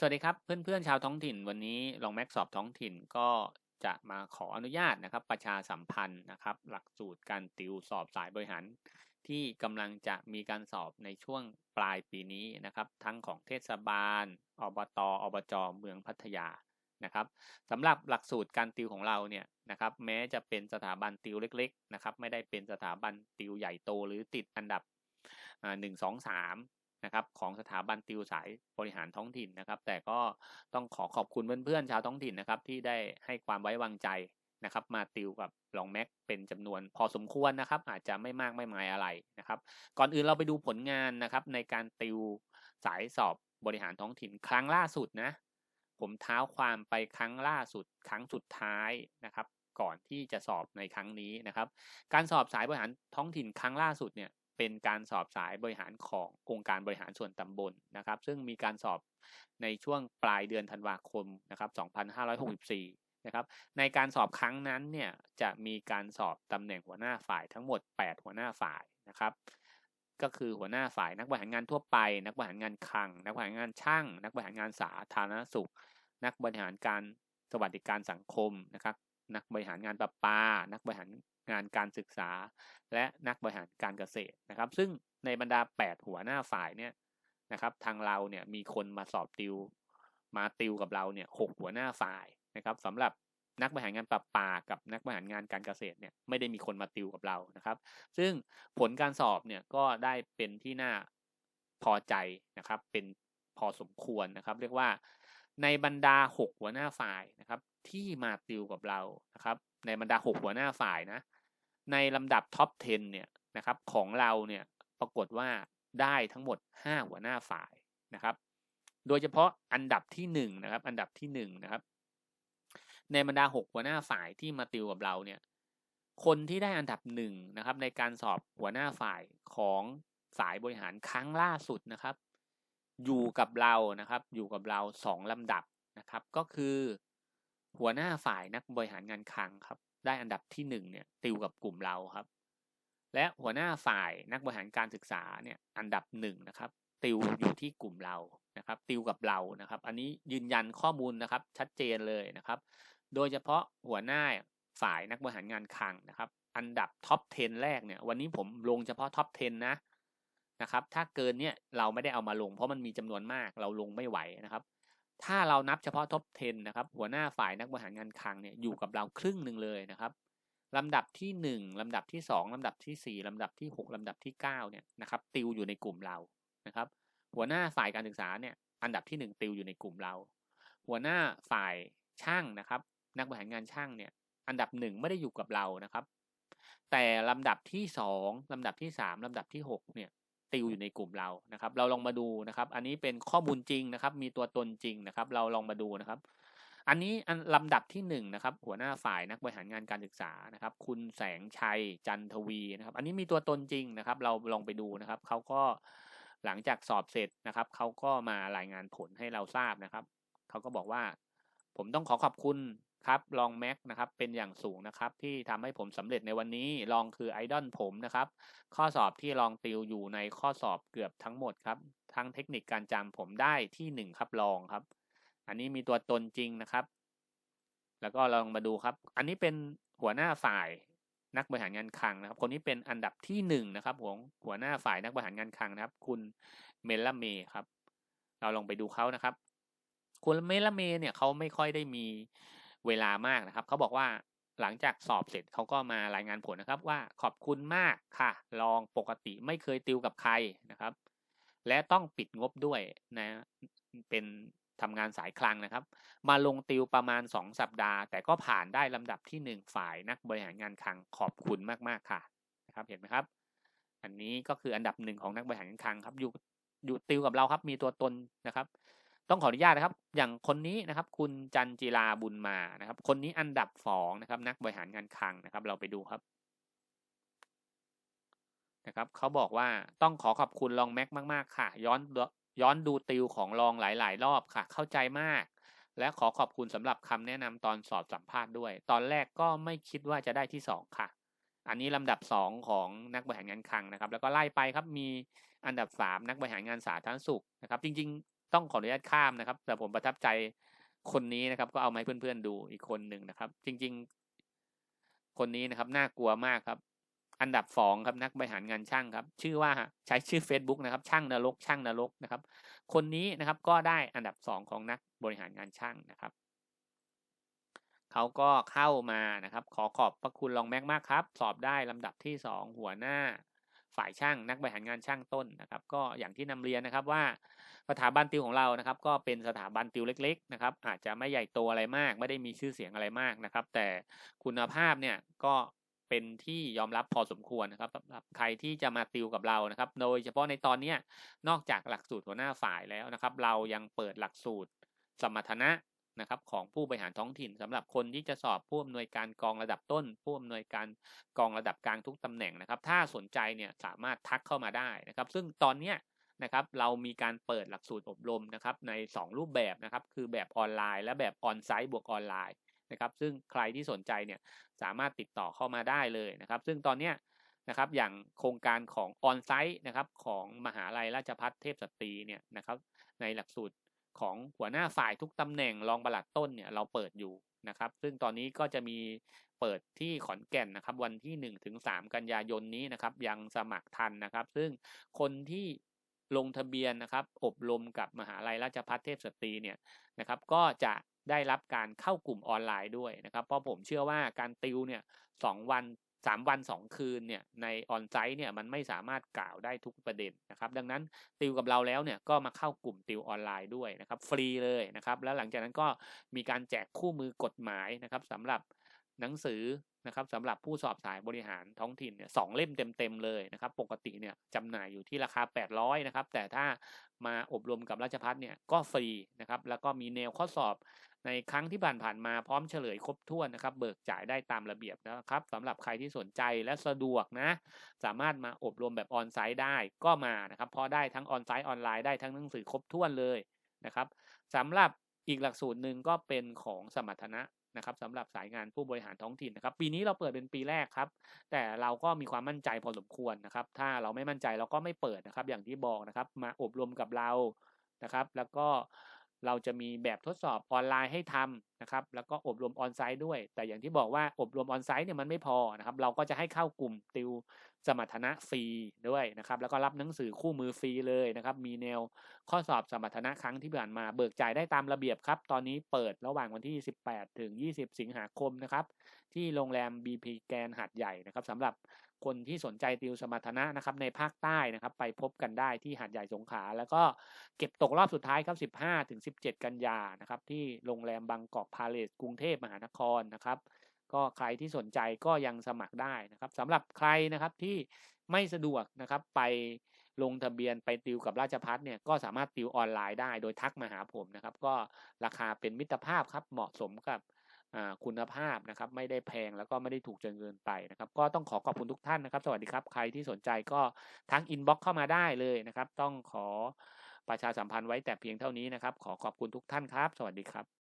สวัสดีครับเพื่อนๆชาวท้องถิ่นวันนี้ลองแม็กสอบท้องถิ่นก็จะมาขออนุญาตนะครับ ประชาสัมพันธ์นะครับ หลักสูตรการติวสอบสายบริหาร ที่กำลังจะมีการสอบในช่วงปลายปีนี้นะครับ ทั้งของเทศบาล อบต อบจ เมืองพัทยานะครับสำหรับหลักสูตรการติวของเราเนี่ยนะครับ แม้จะเป็นสถาบันติวเล็ก ๆ นะครับ ไม่ได้เป็นสถาบันติวใหญ่โตหรือติดอันดับหนึ่งสองสาม นะครับของสถาบันติวสายบริหารท้องถิ่นนะครับ แต่ก็ต้องขอขอบคุณเพื่อนๆชาวท้องถิ่นนะครับที่ได้ให้ความไว้วางใจนะครับ มาติวกับลองแม็กเป็นจำนวนพอสมควรนะครับ อาจจะไม่มากไม่มายอะไรนะครับ ก่อนอื่นเราไปดูผลงานนะครับ ในการติวสายสอบบริหารท้องถิ่นครั้งล่าสุดนะ ผมเท้าความไปครั้งล่าสุด ครั้งสุดท้ายนะครับ ก่อนที่จะสอบในครั้งนี้นะครับ การสอบสายบริหารท้องถิ่นครั้งล่าสุดเนี่ย เป็นการสอบสายบริหารขององค์การบริหารส่วนตำบลนะครับ ซึ่งมีการสอบในช่วงปลายเดือนธันวาคมนะครับ2564นะครับ ในการสอบครั้งนั้นเนี่ยจะมีการสอบตำแหน่งหัวหน้าฝ่ายทั้งหมด 8 หัวหน้าฝ่ายนะครับ ก็คือหัวหน้าฝ่ายนักบริหารงานทั่วไป นักบริหารงานคลัง นักบริหารงานช่าง นักบริหารงานสาธารณสุข นักบริหารการสวัสดิการสังคมนะครับ นักบริหารงานประปา นักบริหารงานการศึกษา และนักบริหารการเกษตรนะครับ ซึ่งในบรรดา 8 หัวหน้าฝ่ายเนี่ยนะครับ ทางเราเนี่ยมีคนมาสอบติว มาติวกับเราเนี่ยหหัวหน้าฝ่ายนะครับสำหรับนักบริหารงานประปากับนักบริหารงานการเกษตรเนี่ยไม่ได้มีคนมาติวกับเรานะครับ ซึ่งผลการสอบเนี่ยก็ได้เป็นที่น่าพอใจนะครับ เป็นพอสมควรนะครับ เรียกว่าในบรรดา 6 หัวหน้าฝ่ายนะครับ ที่มาติวกับเรานะครับ ในบรรดา 6 หัวหน้าฝ่ายนะ ในลำดับท็อป 10 เนี่ยนะครับของเราเนี่ยปรากฏว่าได้ทั้งหมด 5 หัวหน้าฝ่ายนะครับ โดยเฉพาะอันดับที่1นะครับ อันดับที่1นะครับ ในบรรดา 6 หัวหน้าฝ่ายที่มาติวกับเราเนี่ย คนที่ได้อันดับหนึ่งนะครับ ในการสอบหัวหน้าฝ่ายของสายบริหารครั้งล่าสุดนะครับ อยู่กับเรานะครับ อยู่กับเราสองลำดับนะครับ ก็คือ หัวหน้าฝ่ายนักบริหารงานคลังครับ ได้อันดับที่หนึ่งเนี่ยติวกับกลุ่มเราครับ และหัวหน้าฝ่ายนักบริหารการศึกษาเนี่ยอันดับหนึ่งนะครับติวอยู่ที่กลุ่มเรานะครับติวกับเรานะครับ อันนี้ยืนยันข้อมูลนะครับชัดเจนเลยนะครับ โดยเฉพาะหัวหน้าฝ่ายนักบริหารงานคลังนะครับ อันดับท็อป 10 แรกเนี่ย วันนี้ผมลงเฉพาะท็อป 10 นะนะครับ ถ้าเกินเนี่ยเราไม่ได้เอามาลง เพราะมันมีจำนวนมากเราลงไม่ไหวนะครับ ถ้าเรานับเฉพาะท็อป 10 นะครับ หัวหน้าฝ่ายนักบริหารงานคลังเนี่ยอยู่กับเราครึ่งหนึ่งเลยนะครับลำดับที่ 1 ลำดับที่ 2 ลำดับที่ 4 ลำดับที่ 6 ลำดับที่9เนี่ยนะครับติวอยู่ในกลุ่มเรานะครับ หัวหน้าฝ่ายการศึกษาเนี่ยอันดับที่ 1 ติวอยู่ในกลุ่มเรา หัวหน้าฝ่ายช่างนะครับ นักบริหารงานช่างเนี่ยอันดับหนึ่งไม่ได้อยู่กับเรานะครับ แต่ลำดับที่ 2 ลำดับที่ 3 ลำดับที่ 6 เนี่ย ติวอยู่ในกลุ่มเรานะครับ เราลองมาดูนะครับ อันนี้เป็นข้อมูลจริงนะครับ มีตัวตนจริงนะครับ เราลองมาดูนะครับ อันนี้อันลำดับที่1นนะครับ หัวหน้าฝ่ายนักบริหารงานการศึกษานะครับ คุณแสงชัยจันทวีนะครับ อันนี้มีตัวตนจริงนะครับ เราลองไปดูนะครับเขาก็หลังจากสอบเสร็จนะครับเขาก็มารายงานผลให้เราทราบนะครับเขาก็บอกว่า ผมต้องขอขอบคุณ ครับลองแม็กนะครับเป็นอย่างสูงนะครับ ที่ทำให้ผมสำเร็จในวันนี้ลองคือไอดอลผมนะครับ ข้อสอบที่ลองติวอยู่ในข้อสอบเกือบทั้งหมดครับ ทั้งเทคนิคการจำผมได้ที่หนึ่งครับลองครับ อันนี้มีตัวตนจริงนะครับ แล้วก็ลองมาดูครับ อันนี้เป็นหัวหน้าฝ่ายนักบริหารงานคลังนะครับ คนนี้เป็นอันดับที่หนึ่งนะครับหัวหัวหน้าฝ่ายนักบริหารงานคลังนะครับ คุณเมลลาเมครับ เราลองไปดูเขานะครับ คุณเมลลาเมเนี่ยเขาไม่ค่อยได้มี เวลามากนะครับ เขาบอกว่าหลังจากสอบเสร็จเขาก็มารายงานผลนะครับว่าขอบคุณมากค่ะ ลองปกติไม่เคยติวกับใครนะครับ และต้องปิดงบด้วยนะเป็นทำงานสายคลังนะครับ มาลงติวประมาณ 2 สัปดาห์ แต่ก็ผ่านได้ลำดับที่ 1 ฝ่ายนักบริหารงานคลังขอบคุณมากๆค่ะนะครับเห็นไหมครับ อันนี้ก็คืออันดับหนึ่งของนักบริหารงานคลังครับอยู่อยู่ติวกับเราครับมีตัวตนนะครับ ต้องขออนุญาตนะครับ อย่างคนนี้นะครับ คุณจันจิราบุญมานะครับ คนนี้อันดับสองนะครับ นักบริหารงานคลังนะครับ เราไปดูครับนะครับเขาบอกว่าต้องขอขอบคุณลองแม็กมาก ๆ ค่ะ ย้อนย้อนดูติวของลองหลาย ๆ รอบค่ะ เข้าใจมาก และขอขอบคุณสำหรับคำแนะนำตอนสอบสัมภาษณ์ด้วย ตอนแรกก็ไม่คิดว่าจะได้ที่สองค่ะ อันนี้ลำดับสองของนักบริหารงานคลังนะครับ แล้วก็ไล่ไปครับมีอันดับสามนักบริหารงานสาธารณสุขนะครับ จริงๆ ต้องขออนุญาตข้ามนะครับ แต่ผมประทับใจคนนี้นะครับ ก็เอามาให้เพื่อนๆดูอีกคนหนึ่งนะครับ จริง ๆ คนนี้นะครับน่ากลัวมากครับ อันดับสองครับนักบริหารงานช่างครับ ชื่อว่าใช้ชื่อ Facebook นะครับ ช่างนรก ช่างนรกนะครับ คนนี้นะครับก็ได้อันดับสองของนักบริหารงานช่างนะครับเขาก็เข้ามานะครับ ขอขอบพระคุณรองแม็กมากครับ สอบได้ลำดับที่สองหัวหน้า ฝ่ายช่างนักบริหารงานช่างต้นนะครับ ก็อย่างที่นำเรียนนะครับว่าสถาบันติวของเรานะครับ ก็เป็นสถาบันติวเล็กๆนะครับ อาจจะไม่ใหญ่โตอะไรมาก ไม่ได้มีชื่อเสียงอะไรมากนะครับ แต่คุณภาพเนี่ยก็เป็นที่ยอมรับพอสมควรนะครับสำหรับใครที่จะมาติวกับเรานะครับ โดยเฉพาะในตอนนี้นอกจากหลักสูตรหัวหน้าฝ่ายแล้วนะครับ เรายังเปิดหลักสูตรสมรรถนะ นะครับของผู้บริหารท้องถิ่นสำหรับคนที่จะสอบผู้อำนวยการกองระดับต้น ผู้อำนวยการกองระดับกลางทุกตำแหน่งนะครับ ถ้าสนใจเนี่ยสามารถทักเข้ามาได้นะครับ ซึ่งตอนเนี้ยนะครับเรามีการเปิดหลักสูตรอบรมนะครับใน 2 รูปแบบนะครับคือแบบออนไลน์ และแบบออนไซต์บวกออนไลน์นะครับซึ่งใครที่สนใจเนี่ยสามารถติดต่อเข้ามาได้เลยนะครับ ซึ่งตอนเนี้ยนะครับอย่างโครงการของออนไซต์นะครับของมหาลัยราชพัฒเทพสตรีเนี่ยนะครับในหลักสูตร ของหัวหน้าฝ่ายทุกตำแหน่งรองปลัดต้นเนี่ยเราเปิดอยู่นะครับ ซึ่งตอนนี้ก็จะมีเปิดที่ขอนแก่นนะครับ วันที่1ถึง3กันยายนนี้นะครับ ยังสมัครทันนะครับ ซึ่งคนที่ลงทะเบียนนะครับ อบรมกับมหาลัยราชพัฒเทพสตรีเนี่ยนะครับ ก็จะได้รับการเข้ากลุ่มออนไลน์ด้วยนะครับ เพราะผมเชื่อว่าการติวเนี่ยสองวัน สามวันสองคืนเนี่ยในออนไซต์เนี่ยมันไม่สามารถกล่าวได้ทุกประเด็นนะครับดังนั้นติวกับเราแล้วเนี่ยก็มาเข้ากลุ่มติวออนไลน์ด้วยนะครับฟรีเลยนะครับแล้วหลังจากนั้นก็มีการแจกคู่มือกฎหมายนะครับสำหรับ หนังสือนะครับสำหรับผู้สอบสายบริหารท้องถิ่นเนี่ยสองเล่มเต็มๆเลยนะครับ ปกติเนี่ยจำหน่ายอยู่ที่ราคา 800นะครับ แต่ถ้ามาอบรมกับราชพัฒเนี่ยก็ฟรีนะครับ แล้วก็มีแนวข้อสอบในครั้งที่ผ่านๆมาพร้อมเฉลยครบถ้วนนะครับ เบิกจ่ายได้ตามระเบียบนะครับสำหรับใครที่สนใจและสะดวกนะ สามารถมาอบรมแบบออนไซต์ได้ก็มานะครับพราะได้ทั้งออนไซต์ออนไลน์ได้ทั้งหนังสือครบถ้วนเลยนะครับสำหรับอีกหลักสูตรหนึ่งก็เป็นของสมรรถนะ นะครับสำหรับสายงานผู้บริหารท้องถิ่นนะครับ ปีนี้เราเปิดเป็นปีแรกครับ แต่เราก็มีความมั่นใจพอสมควรนะครับ ถ้าเราไม่มั่นใจเราก็ไม่เปิดนะครับ อย่างที่บอกนะครับ มาอบรมกับเรานะครับ แล้วก็เราจะมีแบบทดสอบออนไลน์ให้ทำนะครับ แล้วก็อบรมออนไซต์ด้วย แต่อย่างที่บอกว่าอบรมออนไซต์เนี่ยมันไม่พอนะครับ เราก็จะให้เข้ากลุ่มติวสมรรถนะฟรีด้วยนะครับแล้วก็รับหนังสือคู่มือฟรีเลยนะครับมีแนวข้อสอบสมรรถนะครั้งที่ผ่านมาเบิกจ่ายได้ตามระเบียบครับตอนนี้เปิดระหว่างวันที่ 18 ถึง 20 สิงหาคมนะครับที่โรงแรม BP แกนหาดใหญ่นะครับสำหรับคนที่สนใจติวสมรรถนะนะครับในภาคใต้นะครับไปพบกันได้ที่หาดใหญ่สงขลาแล้วก็เก็บตกรอบสุดท้ายครับ 15 ถึง 17 กันยานะครับที่โรงแรมบางกอกพาเลสกรุงเทพมหานครนะครับ ก็ใครที่สนใจก็ยังสมัครได้นะครับสำหรับใครนะครับที่ไม่สะดวกนะครับไปลงทะเบียนไปติวกับราชพัฒเนี่ยก็สามารถติวออนไลน์ได้โดยทักมาหาผมนะครับ ก็ราคาเป็นมิตรภาพครับเหมาะสมกับคุณภาพนะครับไม่ได้แพงแล้วก็ไม่ได้ถูกจนเกินไปนะครับ ก็ต้องขอขอบคุณทุกท่านนะครับ สวัสดีครับ ใครที่สนใจก็ทั้งอินบ็อกเข้ามาได้เลยนะครับ ต้องขอประชาสัมพันธ์ไว้แต่เพียงเท่านี้นะครับ ขอขอบคุณทุกท่านครับ สวัสดีครับ